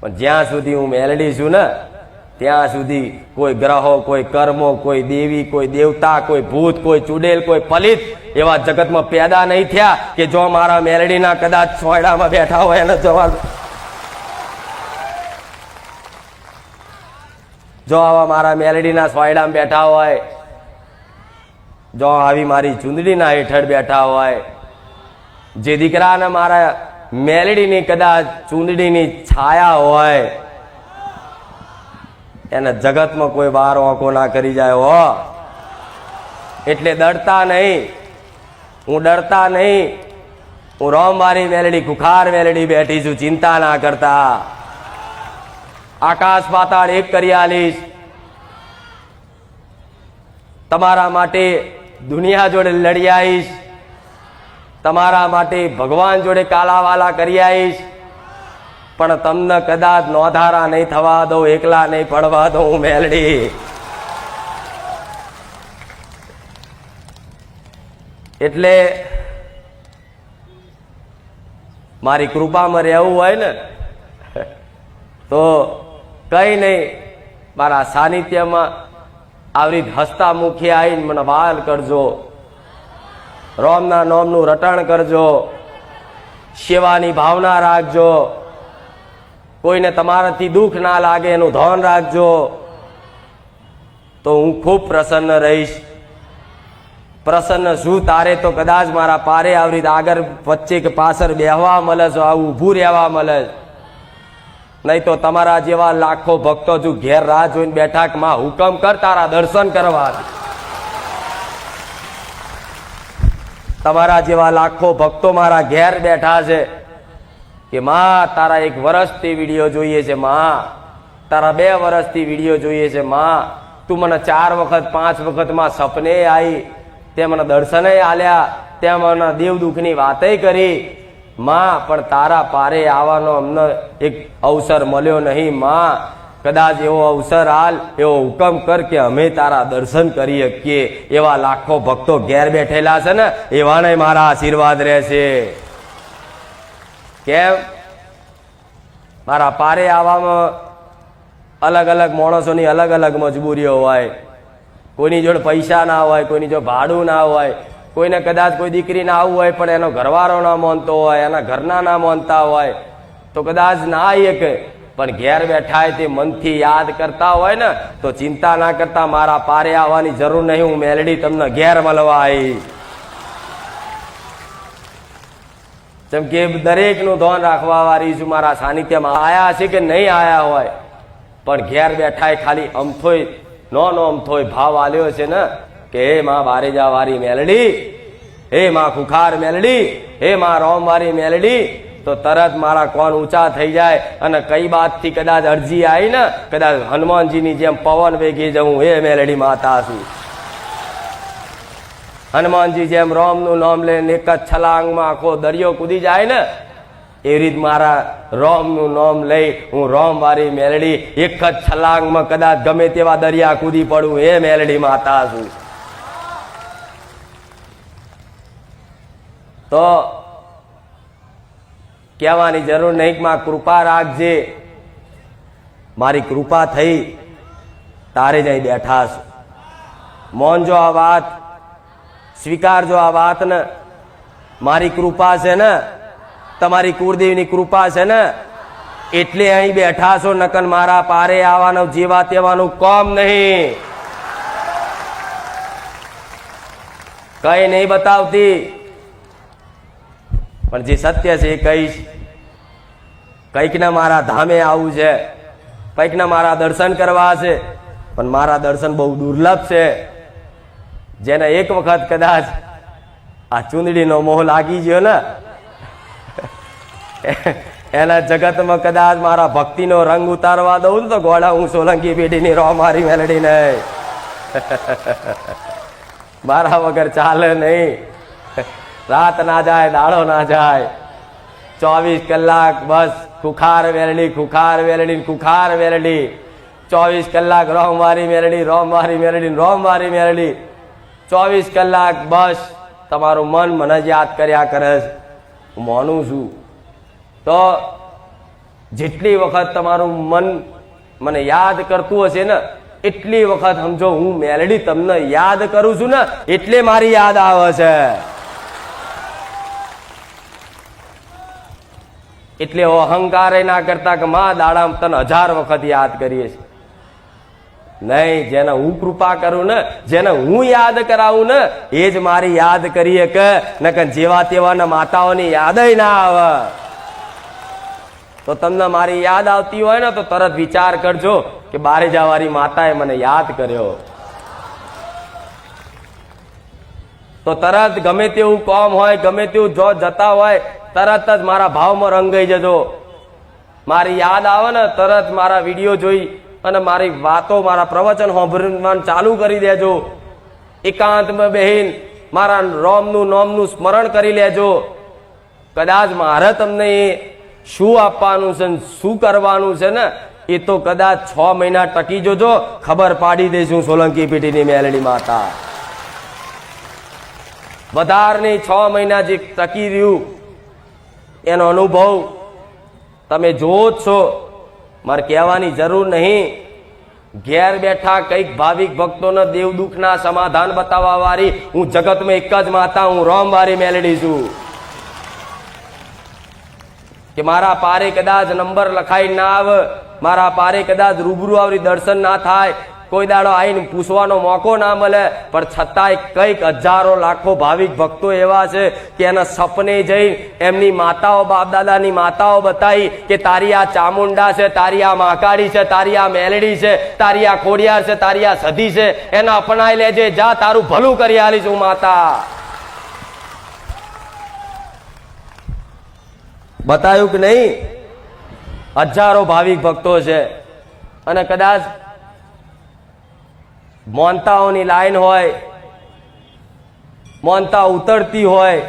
પણ જ્યાં સુધી હું મેલડી છું ને, ત્યાં સુધી કોઈ ગ્રહો, કોઈ કર્મો, કોઈ દેવી, કોઈ દેવતા, કોઈ ભૂત, કોઈ ચુડેલ, કોઈ પલિત એવા જગતમાં પેદા નહીં થયા કે જો મારા મેલડીના કદાચ સોયડામાં બેઠા હોય એને જવા જો આવા મારા મેલડીના સોયડામાં બેઠા હોય, જો આવી મારી ચૂંદડીના હેઠળ બેઠા હોય, જે દીકરાને મારા મેલડીની કદાચ ચૂંદડીની છાયા હોય, એને જગતમાં કોઈ વાર આંખો ના કરી જાય હો. એટલે ડરતા નહીં. હું ડરતા નહીં. હું રોમવારી મેલડી, ખુખાર મેલડી બેઠી છું, ચિંતા ના કરતા. આકાશ પાતાળ એક કરી આલીશ. તમારા માટે દુનિયા જોડે લડી આવીશ. તમારા માટે ભગવાન જોડે કાલાવાલા કરી આવીશ. પણ તમને કદાચ નોંધારા નહીં થવા દઉં, એકલા નહીં પડવા દઉં, મેલડી. એટલે મારી કૃપામાં રહેવું હોય ને, તો કઈ નહીં, મારા સાનિધ્યમાં આવી હસતા મુખી આવીને મને વાલ કરજો. રોમના નોમનું રટણ કરજો. સેવાની ભાવના રાખજો. કોઈને તમારાથી દુઃખ ના લાગે એનું ધોન રાખજો. તો હું ખૂબ પ્રસન્ન રહીશ. પ્રસન્ન શું તારે તો કદાચ મારા પારે આવરી આગળ વચ્ચે કે પાછળ બેહવા મળે છો આવું ઊભું રહેવા મળે. નહીં તો તમારા જેવા લાખો ભક્તો જો ઘેર રાહ જોઈને બેઠા કે માં હુકમ કર તારા દર્શન કરવા. તમારા જેવા લાખો ભક્તો મારા ઘેર બેઠા છે કે માં, તારા એક વર્ષથી વીડિયો જોઈએ છે, માં. તારા બે વર્ષથી વીડિયો જોઈએ છે, માં. તું મને ચાર વખત, પાંચ વખતમાં સપને આવી તે મને દર્શને આલ્યા, તે મને દેવ દુઃખની વાતે કરી. માં, પણ તારા પારે આવવાનો અમને એક અવસર મળ્યો નહીં, માં. કદાચ એવો અવસર હાલ એવો હુકમ કર કે અમે તારા દર્શન કરી શકીએ. એવા લાખો ભક્તો ઘેર બેઠેલા છે ને, એવાને મારા આશીર્વાદ રહેશે. કેમ? મારા પારે આવવામાં અલગ અલગ માણસોની અલગ અલગ મજબૂરીઓ હોય. કોઈની જોડે પૈસા ના હોય, કોઈની જોડે ભાડું ના હોય. કોઈને કદાચ કોઈ દીકરી ના આવવું હોય, પણ એનો ઘરવાળો ના માનતો હોય, એના ઘરના ના માનતા હોય. તો કદાચ ના આવી શકે પણ ઘેર બેઠા તે મનથી યાદ કરતા હોય ને, તો ચિંતા ના કરતા મારા પારે આવવાની જરૂર નહીં, હું મેલડી તમને ઘેર મળવા આવી જેમ કે દરેકનું ધોન રાખવા વાળી છું, મારા સાનિધ્યમાં આયા છે કે નહીં આયા હોય, પણ ઘેર બેઠા ખાલી અમથોય નો નો અમથોય ભાવ આલ્યો છે ને, કે હે માં બારેજા વારી મેલડી, હે માં ખુખાર મેલડી, હે માં રોમ વારી મેલડી તો તરત મારા કોણ ઊંચા થઈ જાય અને કઈ બાતથી કદાચ અરજી આવી ને, કદાચ હનુમાનજીની જેમ પવન વેગી જવું એ મેલડી માતા છું હનુમાનજી જેમ રોમનું નામ લઈને એક જ છલાંગમાં આખો દરિયો કૂદી જાય ને એ રીત મારા રોમનું નામ લઈ હું રોમ વાળી મેલડી એક જ છલાંગમાં કદાચ ગમે તેવા દરિયા કૂદી પડું એ મેલડી માતા છું તો કહેવાની જરૂર નહીં કે માં કૃપા રાખજે. મારી કૃપા થઈ. તારે જ અહીં બેઠા છું. મોનજો આ વાત, સ્વીકારજો આ વાત ને મારી કૃપા છે ને? તમારી કુળદેવની કૃપા છે ને? એટલે અહીં બેઠા છો નકન મારા પારે આવવાનું જેવા તેવાનું કોમ નહીં. કઈ નહીં બતાવતી. પણ જે સત્ય છે એ કહીશ કંઈકને મારા ધામે આવું છે. કંઈકને મારા દર્શન કરવા છે. પણ મારા દર્શન બહુ દુર્લભ છે. જેને એક વખત કદાચ આ ચૂંદડીનો મોહ લાગી ગયો ને, એના જગતમાં કદાચ મારા ભક્તિનો રંગ ઉતારવા દઉં તો ગોળા હું સોલંકી પેઢીની રો મારી મેલડી નહીં. મારા વગર ચાલે નહીં. રાત ના જાય, દાડો ના જાય. ચોવીસ કલાક બસ, ખુખાર વેલડી ખુખાર વેલડી ખુખાર વેલડી. ચોવીસ કલાક રોમ વારી મેલડી, રોમ વારી મેલડી, રોમ વારી મેલડી. ચોવીસ કલાક બસ, તમારું મન મને જ યાદ કર્યા કરે છે. હું માનું છું. તો જેટલી વખત તમારું મન મને યાદ કરતું હશે ને, એટલી વખત સમજો, હું મેલડી તમને યાદ કરું છું ને, એટલે મારી યાદ આવે છે. એટલે અહંકાર ના કરતા કે માં દાડામ તને હજાર વખત યાદ કરીએ છીએ. નહીં, જેને હું કૃપા કરું ને, જેને હું યાદ કરાવું ને, એ જ મારી યાદ કરીએ કે નકર જેવા તેવાના માતાઓની યાદ ના આવે. તો તમને મારી યાદ આવતી હોય ને, તો તરત વિચાર કરજો કે બારે જવારી માતાએ મને યાદ કર્યો. તો તરત ગમે તેવું કોમ હોય, ગમે તેવું જો જતા હોય તરત જ મારા ભાવમાં રંગાઈ જજો. મારી યાદ આવે ને, તરત મારા વીડિયો જોઈ અને મારી વાતો, મારા પ્રવચન સાંભળવાનું ચાલુ કરી દેજો. એકાંતમાં બહેન મારા રોમનું, નોમનું સ્મરણ કરી લેજો. કદાચ મારે તમને એ શું આપવાનું છે શું કરવાનું છે ને, એ તો કદાચ છ મહિના ટકી જોજો. ખબર પાડી દઈશું સોલંકી પીટીની મેલડી માતા. વધારની છ મહિના જે ટકી રહ્યું એનો અનુભવ તમે જ છો. મારે કહેવાની જરૂર નહીં. ઘેર બેઠા કંઈક ભાવિક ભક્તોને દેવ દુઃખના સમાધાન બતાવવા વાળી હું જગતમાં એક જ માતા, હું રોમ વાળી મેલડી છું. કે મારા પારે કદાચ નંબર લખાઈ ના આવે, મારા પારે કદાચ રૂબરૂ આવરી દર્શન ના થાય કોઈ દાડો આવીને પૂછવાનો મોકો ના મળે, પણ છતાંય કંઈક હજારો લાખો ભાવિક ભક્તો એવા છે કે એના સપને જઈ એમની માતાઓ બાપ દાદાની માતાઓ બતાવી કે તારી આ ચામુંડા છે, તારી આ મહાકાળી છે, તારી આ મેલડી છે, તારી આ ખોડિયાર છે, તારી આ સધી છે, એને અપનાવી લેજે, જા, તારું ભલું કરી આલીશ હું માતા. બતાવ્યું કે નહીં? હજારો ભાવિક ભક્તો છે. અને કદાચ મોનતાઓની લાઈન હોય મોનતા ઉતરતી હોય,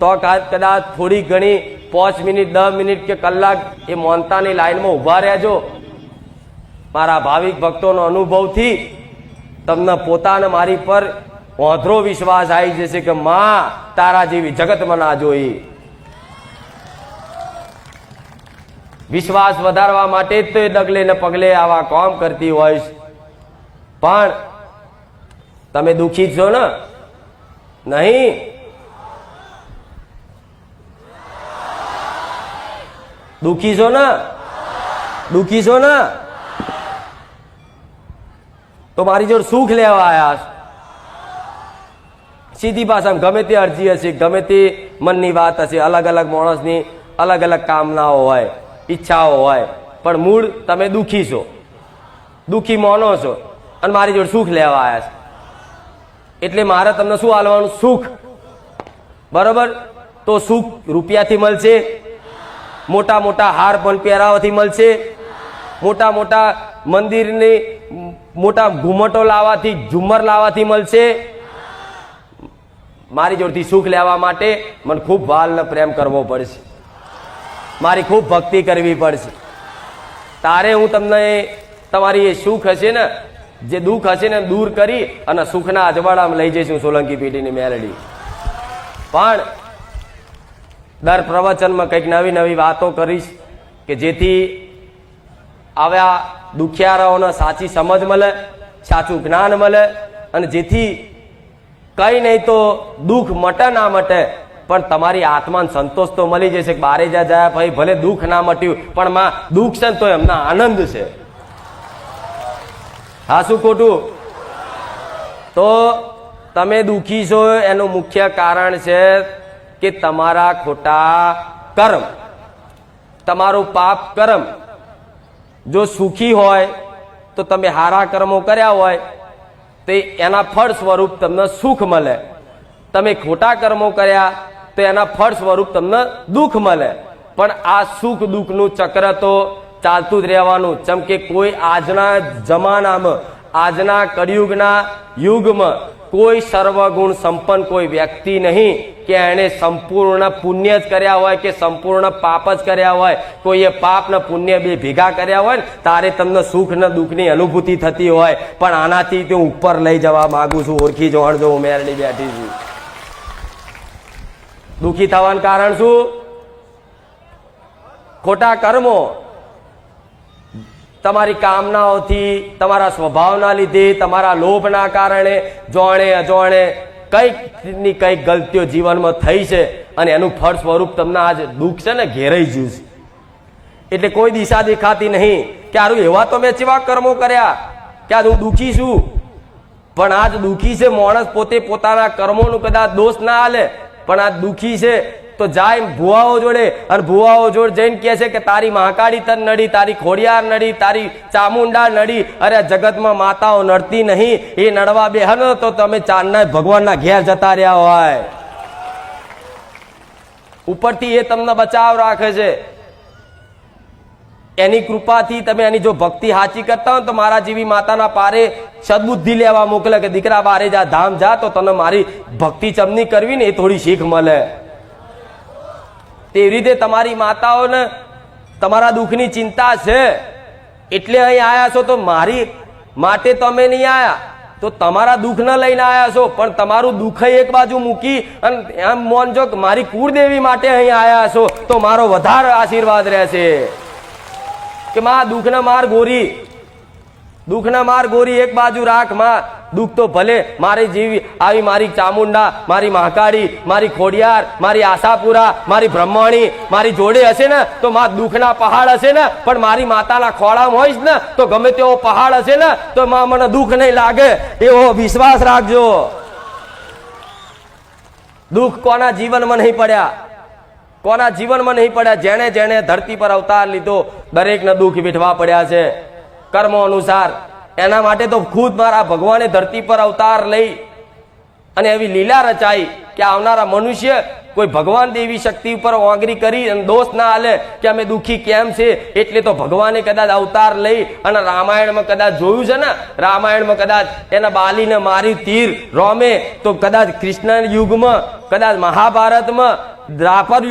તો કદાચ થોડી ઘણી પાંચ મિનિટ, દસ મિનિટ કે કલાક એ મોનતાની લાઈનમાં ઊભા રહેજો. મારા ભાવિક ભક્તોનો અનુભવથી તમને પોતાને મારી પર ઓંધરો વિશ્વાસ આવી જશે કે, માં, તારા જેવી જગતમાં ના જોઈ. વિશ્વાસ વધારવા માટે જ તો એ ડગલે ને પગલે આવા કામ કરતી હોય પણ તમે દુઃખી છો ને? નહીં? દુઃખી છો ને? દુઃખી છો ને? તો મારી જોડે સુખ લેવા આવ્યા સીધી ભાષામાં ગમે તે અરજી હશે, ગમે તે મનની વાત હશે, અલગ અલગ માણસની અલગ અલગ કામનાઓ હોય, ઈચ્છાઓ હોય, પણ મૂળ તમે દુઃખી છો. દુઃખી માનો છો અને મારી જોડે સુખ લેવા આવ્યા છે. એટલે મારે તમને શું આલવાનું સુખ. બરોબર? તો સુખ રૂપિયાથી મળશે. મોટા મોટા હાર પણ પહેરાવાથી મળશે. મોટા મોટા મંદિરની મોટા ઘુમટો લાવવાથી, ઝુમ્મર લાવવાથી મળશે. મારી જોડથી સુખ લેવા માટે મને ખૂબ વાલનો પ્રેમ કરવો પડશે. મારી ખૂબ ભક્તિ કરવી પડશે. તારે હું તમને તમારી એ સુખ હશે ને જે દુઃખ હશે ને દૂર કરી અને સુખના અજવાળામાં લઈ જઈશું સોલંકી પેઢીની મેલડી. પણ દર પ્રવચનમાં કંઈક નવી નવી વાતો કરીશ કે જેથી આવ્યા દુખિયારાઓને સાચી સમજ મળે, સાચું જ્ઞાન મળે અને જેથી કંઈ નહીં તો દુઃખ મટે ના મટે, પણ તમારી આત્માને સંતોષ તો મળી જશે બારે જા જાય ભાઈ ભલે દુઃખ ના મટ્યું, પણ માં દુઃખ છે ને તો એમના આનંદ છે. હા, શું ખોટું? તો તમે દુઃખી છો, એનું મુખ્ય કારણ છે કે તમારા ખોટા કર્મ, તમારું પાપ કર્મ. જો સુખી હોય, તો તમે હારા કર્મો કર્યા હોય, તો એના ફળ સ્વરૂપ તમને સુખ મળે. તમે ખોટા કર્મો કર્યા, તો એના ફળ સ્વરૂપ તમને દુઃખ મળે. પણ આ સુખ દુઃખનું ચક્ર તો ચાલતું જ રહેવાનું. જેમ કે કોઈ આજના જમાનામાં, આજના કળિયુગના યુગમાં કોઈ સર્વગુણ સંપન્ન કોઈ વ્યક્તિ નહીં કે એણે સંપૂર્ણ પુણ્ય જ કર્યા હોય કે સંપૂર્ણ પાપ જ કર્યા હોય. કોઈએ પાપ ને પુણ્ય બે ભેગા કર્યા હોય તારે તમને સુખ ને દુઃખની અનુભૂતિ થતી હોય. પણ આનાથી હું ઉપર લઈ જવા માંગુ છું. ઓળખી જોણ જો હું બેઠી છું. દુઃખી થવાનું કારણ શું? ખોટા કર્મો. તમારી કામનાઓથી, તમારા સ્વભાવના લીધે, તમારા લોભના કારણે, જોણે, અજોણે કંઈકની કંઈક ગલતીઓ જીવનમાં થઈ છે અને એનું ફળ સ્વરૂપ તમને આજ દુઃખ છે ને ઘેરાઈ ગયું છે. એટલે કોઈ દિશા દેખાતી નહીં કે આરું એવા તો મેં ચેવા કર્મો કર્યા કે આજ હું દુઃખી છું. પણ આજ દુઃખી છે માણસ પોતે પોતાના કર્મોનું કદાચ દોષ ના હાલે પણ આજ દુઃખી છે તો જાય ભુવાઓ જોડે અને ભુવાઓ જોડે જઈને કહે છે કે તારી મહાકાળી તન નડી, તારી ખોડિયાર નડી, તારી ચામુંડા નડી. અરે જગતમાં માતાઓ નડતી નહીં, એ નડવા બેહન તો તમે ચાંદના ભગવાનના ઘેર જતા રહ્યા હોય. ઉપરથી એ તમને બચાવ રાખે છે. એની કૃપાથી તમે એની જો ભક્તિ સાચી કરતા હો તો મારા જેવી માતાના પારે સદબુદ્ધિ લેવા મોકલે કે દીકરા બારે જા, ધામ જા, તો તને મારી ભક્તિ ચમની કરવી ને એ થોડી શીખ મળે. તેવી રીતે તમારી માતાઓને તમારા દુઃખની ચિંતા છે. એટલે અહીં આવ્યા છો તો મારી માટે તમે નહીં આવ્યા તો તમારા દુઃખ ન લઈને આવ્યા છો, પણ તમારું દુઃખ એક બાજુ મૂકી અને એમ મોનજો કે મારી કુળદેવી માટે અહીં આવ્યા છો, તો મારો વધારે આશીર્વાદ રહેશે. કે માં, દુઃખના માર ગોરી, દુઃખના માર ગોરી એક બાજુ રાખમાં. દુઃખ તો ભલે મારી જીવી આવી મારી ચામુંડા, મારી મહાકાળી, મારી ખોડિયાર, મારી આશાપુરા, મારી બ્રહ્માણી, મારી જોડે હશે ને, તો માં દુઃખના પહાડ હશે ને, પણ મારી માતાના ખોળામાં હોઈશ ને, તો ગમે તેવો પહાડ હશે ને, તો માં મને દુઃખ નહીં લાગે. એવો વિશ્વાસ રાખજો. દુઃખ કોના જીવનમાં નહીં પડ્યા? કોના જીવનમાં નહીં પડ્યા? જેણે જેણે ધરતી પર અવતાર લીધો, દરેકને દુઃખ વેઠવા પડ્યા છે. કર્મો અનુસાર એના માટે તો ખુદ મારા ભગવાને ધરતી પર અવતાર લઈ અને એવી લીલા રચાઈ કે આવનારા મનુષ્ય કોઈ ભગવાન દેવી શક્તિ ઉપર ઓગરી કરી અને દોષ ના હાલે કે અમે દુઃખી કેમ છે, એટલે તો ભગવાને કદાચ અવતાર લઈ અને રામાયણમાં કદાચ જોયું છે ને, રામાયણમાં કદાચ એના બાલીને મારી તીર રોમે, તો કદાચ કૃષ્ણ યુગમાં, કદાચ મહાભારતમાં દ્રાપર